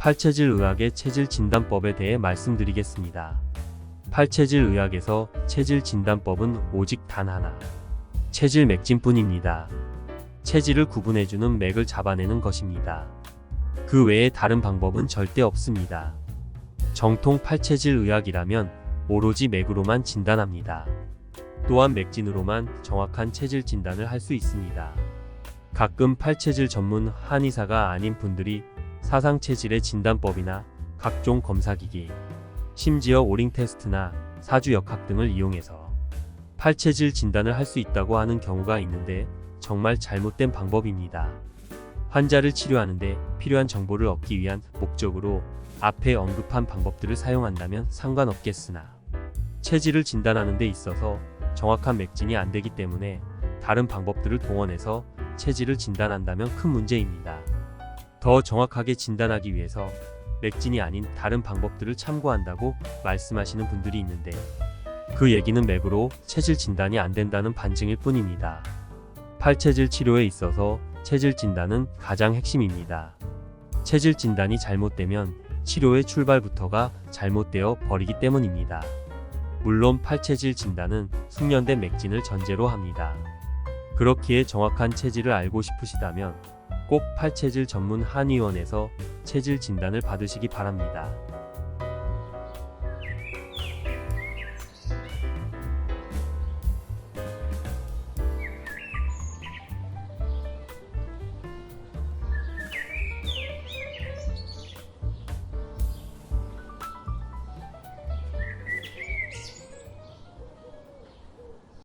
팔체질 의학의 체질 진단법에 대해 말씀드리겠습니다. 팔체질 의학에서 체질 진단법은 오직 단 하나. 체질 맥진뿐입니다. 체질을 구분해주는 맥을 잡아내는 것입니다. 그 외에 다른 방법은 절대 없습니다. 정통 팔체질 의학이라면 오로지 맥으로만 진단합니다. 또한 맥진으로만 정확한 체질 진단을 할 수 있습니다. 가끔 팔체질 전문 한의사가 아닌 분들이 사상 체질의 진단법이나 각종 검사기기, 심지어 오링 테스트나 사주 역학 등을 이용해서 팔체질 진단을 할 수 있다고 하는 경우가 있는데 정말 잘못된 방법입니다. 환자를 치료하는데 필요한 정보를 얻기 위한 목적으로 앞에 언급한 방법들을 사용한다면 상관없겠으나 체질을 진단하는 데 있어서 정확한 맥진이 안 되기 때문에 다른 방법들을 동원해서 체질을 진단한다면 큰 문제입니다. 더 정확하게 진단하기 위해서 맥진이 아닌 다른 방법들을 참고한다고 말씀하시는 분들이 있는데 그 얘기는 맥으로 체질 진단이 안 된다는 반증일 뿐입니다. 팔체질 치료에 있어서 체질 진단은 가장 핵심입니다. 체질 진단이 잘못되면 치료의 출발부터가 잘못되어 버리기 때문입니다. 물론 팔체질 진단은 숙련된 맥진을 전제로 합니다. 그렇기에 정확한 체질을 알고 싶으시다면 꼭 팔체질 전문 한의원에서 체질 진단을 받으시기 바랍니다.